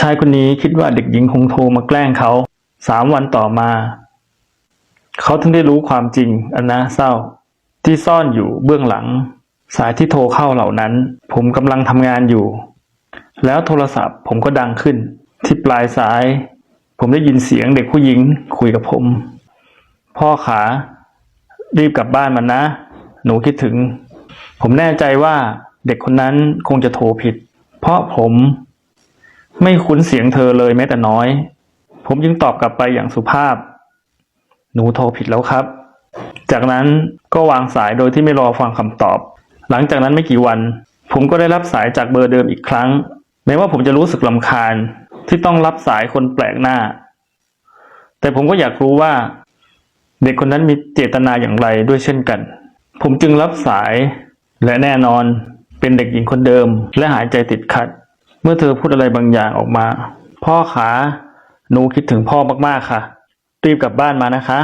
ชายคนนี้คิดว่าเด็กหญิงคงโทรมาแกล้งเขาสามวันต่อมา เขาถึงได้รู้ความจริงอันน่าเศร้า ที่ซ่อนอยู่เบื้องหลัง สายที่โทรเข้าเหล่านั้น ผมกำลังทำงานอยู่ แล้วโทรศัพท์ผมก็ดังขึ้น ที่ปลายสาย ผมได้ยินเสียงเด็กผู้หญิงคุยกับผม พ่อขา รีบกลับบ้านมันนะ หนูคิดถึง ผมแน่ใจว่าเด็กคนนั้นคงจะโทรผิด เพราะผม ไม่คุ้นเสียงเธอเลยแม้แต่น้อย ผมจึงตอบกลับไปอย่างสุภาพ หนูโทรผิดแล้วครับ จากนั้นก็วางสายโดยที่ไม่รอฟังคำตอบ หลังจากนั้นไม่กี่วัน ผมก็ได้รับสายจากเบอร์เดิมอีกครั้ง แม้ว่าผมจะรู้สึกลำคาญที่ต้องรับสายคนแปลกหน้า แต่ผมก็อยากรู้ว่า เด็กคนนั้นมีเจตนาอย่างไรด้วยเช่นกัน ผมจึงรับสายและแน่นอนเป็นเด็กหญิงคนเดิมและหายใจติดขัด เมื่อเธอพูดอะไรบางอย่างออกมา พ่อขาหนูคิดถึงพ่อมากๆค่ะ รีบกลับบ้านมานะคะ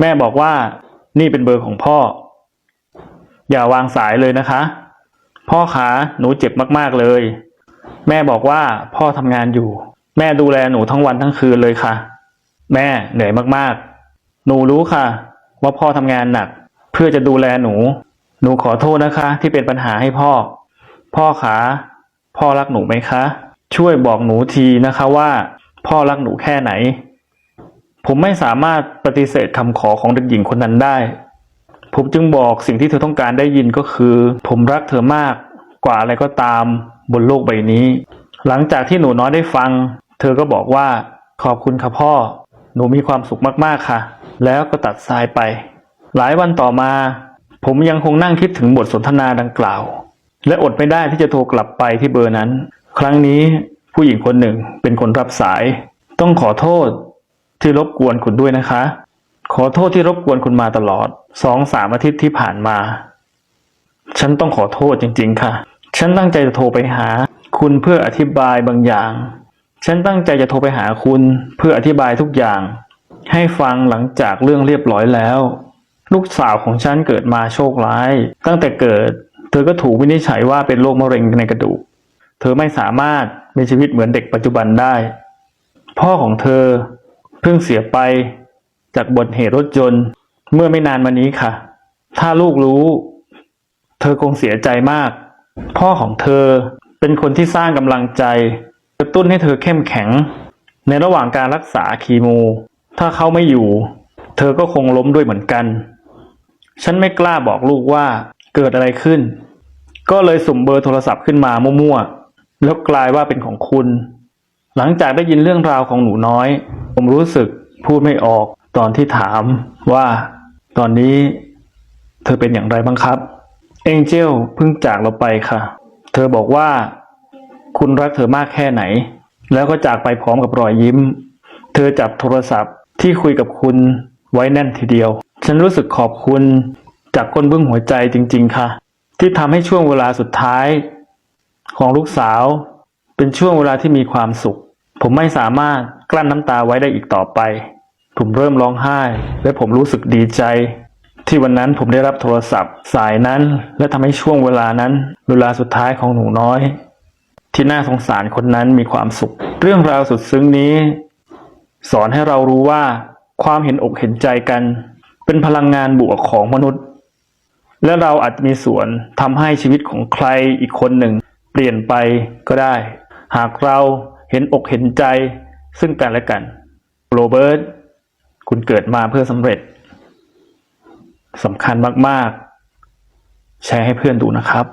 แม่บอกว่านี่เป็นเบอร์ของพ่อ อย่าวางสายเลยนะคะ พ่อขาหนูเจ็บมากๆเลย แม่บอกว่าพ่อทำงานอยู่ แม่ดูแลหนูทั้งวันทั้งคืนเลยค่ะ แม่เหนื่อยมากๆ หนูรู้ค่ะ ว่าพ่อทำงานหนัก เพื่อจะดูแลหนู หนูขอโทษนะคะ ที่เป็นปัญหาให้พ่อ พ่อขา พ่อรักหนูไหมคะ ช่วยบอกหนูทีนะคะว่า พ่อรักหนูแค่ไหน ผมไม่สามารถปฏิเสธคำขอของเด็กหญิงคนนั้นได้ ผมจึงบอกสิ่งที่เธอต้องการได้ยินก็คือ ผมรักเธอมากกว่าอะไรก็ตามบนโลกใบนี้ หลังจากที่หนูน้อยได้ฟัง เธอก็บอกว่าขอบคุณค่ะพ่อ หนูมีความสุขมากๆค่ะ แล้วก็ตัดสายไป หลายวันต่อมา ผมยังคงนั่งคิดถึงบทสนทนาดังกล่าว และอดไม่ได้ที่จะโทรกลับไปที่เบอร์นั้น ครั้งนี้ผู้หญิงคนหนึ่งเป็นคนรับสาย ต้องขอโทษที่รบกวนคุณด้วยนะคะ ขอโทษที่รบกวนคุณมาตลอดสองสามอาทิตย์ที่ผ่านมา ฉันต้องขอโทษจริง ๆ ค่ะ ฉันตั้งใจจะโทรไปหา คุณเพื่ออธิบายบางอย่าง ฉันตั้งใจจะโทรไปหาคุณเพื่ออธิบายทุกอย่าง ให้ฟังหลังจากเรื่องเรียบร้อยแล้ว ลูกสาวของฉันเกิดมาโชคร้าย ตั้งแต่เกิด ธอก็ถูกวินิจฉัยว่าเป็นโรคมะเร็งในกระดูก เธอไม่สามารถมีชีวิตเหมือนเด็กปัจจุบันได้ พ่อของเธอเพิ่งเสียไปจากบทเหตุรถยนต์เมื่อไม่นานมานี้ค่ะ ถ้าลูกรู้ เธอคงเสียใจมาก พ่อของเธอเป็นคนที่สร้างกำลังใจ กระตุ้นให้เธอเข้มแข็ง ในระหว่างการรักษาคีโม ถ้าเขาไม่อยู่ เธอก็คงล้มด้วยเหมือนกัน ฉันไม่กล้าบอกลูกว่าเกิดอะไรขึ้น ก็เลยสุ่มเบอร์โทรศัพท์ขึ้นมามั่วๆ แล้วกลายว่าเป็นของคุณ หลังจากได้ยินเรื่องราวของหนูน้อย ผมรู้สึกพูดไม่ออกตอนที่ถามว่า ตอนนี้ เธอเป็นอย่างไรบ้างครับ เอ็งเจลเพิ่งจากเราไปค่ะ เธอบอกว่า คุณรักเธอมากแค่ไหน แล้วก็จากไปพร้อมกับรอยยิ้ม เธอจับโทรศัพท์ที่คุยกับคุณไว้แน่นทีเดียว ฉันรู้สึกขอบคุณจากก้นบึ้งหัวใจจริง ๆ ค่ะ ที่ทำให้ช่วงเวลาสุดท้ายของลูกสาว เป็นช่วงเวลาที่มีความสุข ผมไม่สามารถกลั้นน้ำตาไว้ได้อีกต่อไป ผมเริ่มร้องไห้ และผมรู้สึกดีใจ ที่วันนั้นผมได้รับโทรศัพท์ สายนั้น และทำให้ช่วงเวลานั้น เวลาสุดท้ายของหนูน้อย ที่น่าสงสารคนนั้นมีความสุข เรื่องราวสุดซึ้งนี้ สอนให้เรารู้ว่า ความเห็นอกเห็นใจกัน เป็นพลังงานบวกของมนุษย์ และเราอาจจะมีส่วนทำให้ชีวิตของใครอีกคนหนึ่ง เปลี่ยนไปก็ได้ หากเราเห็นอกเห็นใจซึ่งกันและกัน โรเบิร์ตคุณเกิดมาเพื่อสำเร็จสำคัญมาก ๆ แชร์ให้เพื่อนดูนะครับ